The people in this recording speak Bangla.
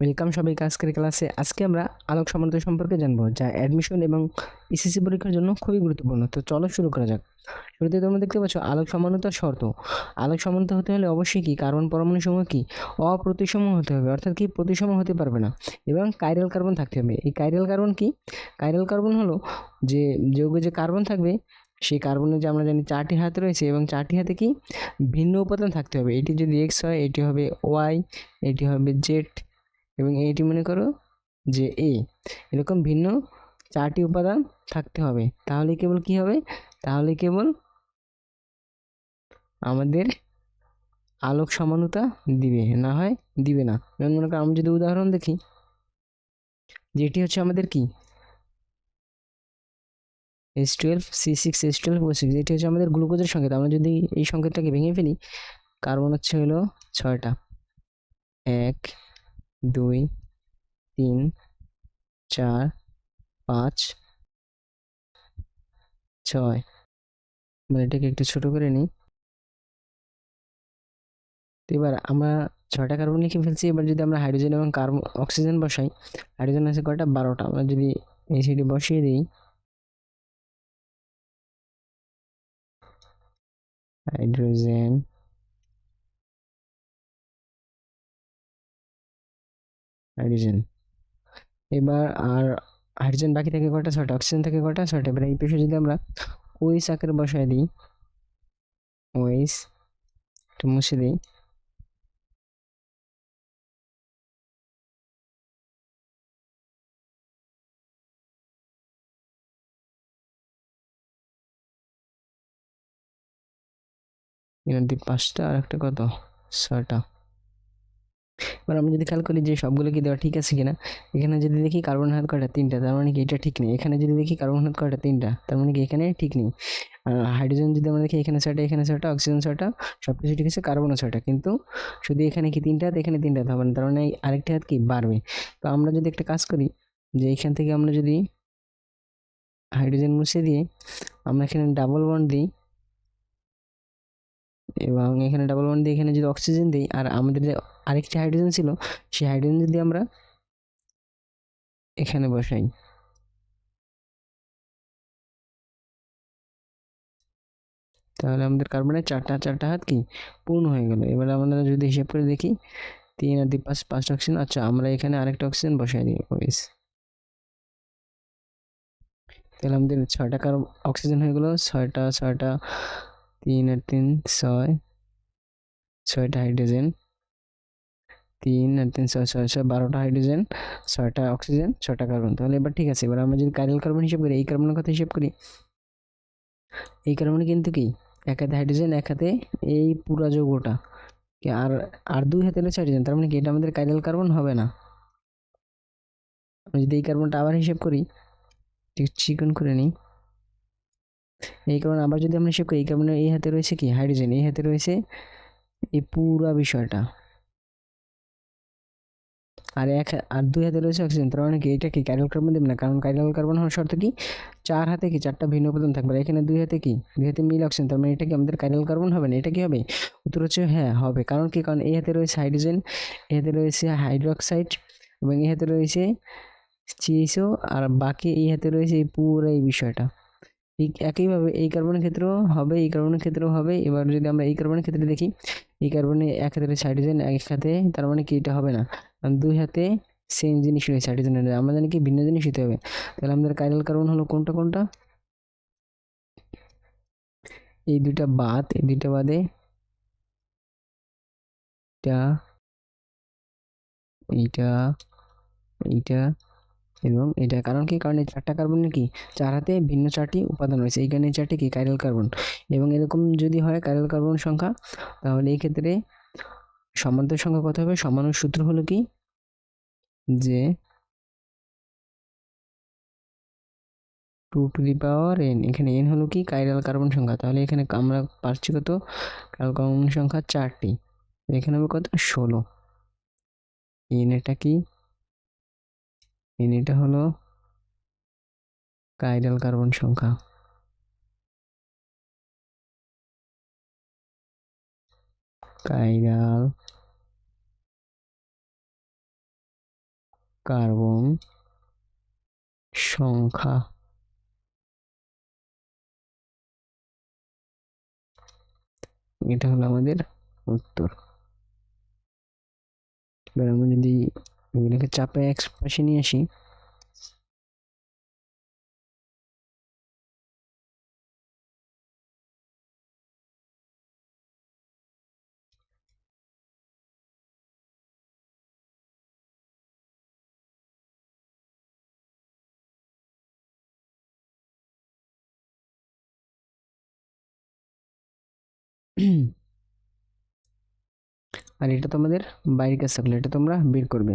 ওয়েলকাম সবাইকে আজকের ক্লাসে আজকে আমরা আলোক সমান্তর সম্পর্কে জানব, যা অ্যাডমিশন এবং এসএসসি পরীক্ষার জন্য খুবই গুরুত্বপূর্ণ। তো চলো শুরু করা যাক। শুরুতে তোমরা দেখতে পাচ্ছ আলোক সমানতার শর্ত। আলোক সমান্তর হতে হলে অবশ্যই কি? কার্বন পরমাণু সমূহ কি? অপ্রতিসম হতে হবে, অর্থাৎ কি? প্রতিসম হতে পারবে না। এবং কাইরাল কার্বন থাকতে হবে। এই কাইরাল কার্বন কি? কাইরাল কার্বন হলো যে, যৌগে যে কার্বন থাকবে, সেই কার্বনের যে আমরা জানি চারটি হাত রয়েছে এবং চারটি হাতে কি? ভিন্ন উপাদান থাকতে হবে। এটি যদি এক্স হয়, এটি হবে ওয়াই এটি হবে জেড এবং এইটি মনে করো যে এ, এরকম ভিন্ন চারটি উপাদান থাকতে হবে। তাহলে কেবল কি হবে? তাহলে কেবল আমাদের আলোক সমানতা দিবে, না হয় দিবে না। যেমন মনে করো আমি যদি উদাহরণ দেখি, যেটি হচ্ছে আমাদের কি? S twelve C six S twelve ও সিক্স এটি হচ্ছে আমাদের গ্লুকোজের সংকেত। আমরা যদি এই সংকেতটাকে ভেঙে ফেলি, কার্বন হচ্ছে হলো ছয়টা। এক দুই, তিন, চার, পাঁচ, ছয়। মানে এটাকে একটু ছোট করে নিই। তো এবার আমরা ছয়টা কার্বন লিখে ফেলছি। এবার যদি আমরা হাইড্রোজেন এবং কার্বন অক্সিজেন বসাই হাইড্রোজেন আছে কয়টা? বারোটা। আমরা যদি এই সাইডে বসিয়ে দিই হাইড্রোজেন হাইড্রোজেন। এবার আর হাইড্রোজেন বাকি থাকে কটা ছয়টা। অক্সিজেন থাকে কটা ছয়টা। এবার এই পেশে যদি আমরা ওইস আকারে বসায় দিই ওইস একটু মুছে দিই। এনার পাঁচটা আর একটা কত? ছয়টা। এবার আমরা যদি খেয়াল করি যে সবগুলো কি দেওয়া ঠিক আছে কিনা, এখানে যদি দেখি কার্বন হাত তিনটা। তার মানে কি এটা ঠিক নেই। এখানে যদি দেখি কার্বন হাত কয়টা? তিনটা। তার মানে কি এখানে ঠিক নেই। হাইড্রোজেন যদি আমরা দেখি এখানে ছয়টা এখানে ছয়টা অক্সিজেন ছয়টা সব কিছু ঠিক আছে কার্বনও ছয়টা। কিন্তু শুধু এখানে কি তিনটা? হাত এখানে তিনটা। হাত হবে না তার মানে এই আরেকটি হাত কি? বাড়বে। তো আমরা যদি একটা কাজ করি যে এখান থেকে আমরা যদি হাইড্রোজেন মুছে দিয়ে আমরা এখানে ডাবল বন্ড দিই এবং এখানে ডাবল বন্ড দিয়ে এখানে যদি অক্সিজেন দিই আর আমাদের যে আরেকটি হাইড্রোজেন ছিল, সেই হাইড্রোজেন যদি আমরা এখানে বসাই। তাহলে আমাদের কার্বনের চারটা চারটা হাত কি? পূর্ণ হয়ে গেল। এবার আমরা যদি হিসাব করে দেখি, তিন আর দুই পাঁচ, পাঁচটা অক্সিজেন আচ্ছা আমরা এখানে আরেকটা অক্সিজেন বসাই দিই ওইস তাহলে আমাদের ছয়টা কার অক্সিজেন হয়ে গেলো, ছয়টা ছয়টা, তিন আর তিন, ছয়, ছয়টা হাইড্রোজেন তিন তিন, ছয় ছয় ছয়, বারোটা হাইড্রোজেন ছয়টা অক্সিজেন ছয়টা কার্বন তাহলে এবার ঠিক আছে, এবার আমরা যদি কাইরাল কার্বন হিসাব করি, এই কার্বনের কথা হিসাব করি। এই কার্বনে কিন্তু কি? এক হাতে হাইড্রোজেন এক হাতে এই পুরা যৌগটা। আর আর দুই হাতে রয়েছে হাইড্রোজেন তার মানে কি এটা আমাদের কাইরাল কার্বন হবে না? আমি যদি এই কার্বনটা আবার হিসাব করি, ঠিক, চিকন করে নিই। এই কারণে আবার যদি আমরা হিসেব করি, এই কারণে এই হাতে রয়েছে কি? হাইড্রোজেন এই হাতে রয়েছে এই পুরা বিষয়টা। আর এক, আর দুই হাতে রয়েছে অক্সিজেন তার মানে কি? এটা কি ক্যারিয়াল কার্বন দেবে না কারণ ক্যারিয়াল কার্বন হওয়ার শর্ত কি? চার হাতে কি? চারটা ভিন্ন উপাদান থাকবে। এখানে দুই হাতে কি? দুই হাতে মিল অক্সিজেন তার মানে এটা কি আমাদের ক্যারিয়াল কার্বন হবে না? এটা কি হবে? উত্তর হচ্ছে হ্যাঁ হবে। কারণ কি? কারণ এই হাতে রয়েছে হাইড্রোজেন এ হাতে রয়েছে হাইড্রোক্সাইড এবং এই হাতে রয়েছে চিএসও আর বাকি এই হাতে রয়েছে এই পুরো এই বিষয়টা। ঠিক একইভাবে এই কার্বনের ক্ষেত্রেও হবে, এই কার্বনের ক্ষেত্রেও হবে। এবার যদি আমরা এই কার্বনের ক্ষেত্রে দেখি, এই কার্বনে এক হাতে রয়েছে হাইড্রোজেন এক হাতে, তার মানে কি? এটা হবে না। দুই হাতে সেম জিনিস রয়েছে হাইড্রোজেনের আমরা জানি কি ভিন্ন জিনিস হতে হবে। তাহলে আমাদের কাইরাল কার্বন হলো কোনটা কোনটা? এই দুইটা বাদ, এই দুইটা বাদে এটা এইটা এইটা এবং এটা কারণ কি? কারণ এই চারটা কার্বনের কি চার হাতে ভিন্ন চারটি উপাদান রয়েছে। এই কারণে চারটি কি? কাইরাল কার্বন এবং এরকম যদি হয় কাইরাল কার্বন সংখ্যা, তাহলে এই ক্ষেত্রে সমান্তর সংখ্যা কত হবে? সমানুর সূত্র হলো কি? যে two to the power N এখানে এন হলো কি? কাইরাল কার্বন সংখ্যা। তাহলে এখানে আমরা পাচ্ছি কত? কাইরাল কার্বন সংখ্যা চারটি। এখানে হবে কত? ষোলো। এন এটা কি? এন এটা হলো কাইরাল কার্বন সংখ্যা। কাইরাল কার্বন সংখ্যা। এটা হলো আমাদের উত্তর। এবার আমরা যদি এগুলোকে চাপে এক পাশে নিয়ে আসি আর এটা তোমাদের বাইরের কাছে থাকলে এটা তোমরা বের করবে।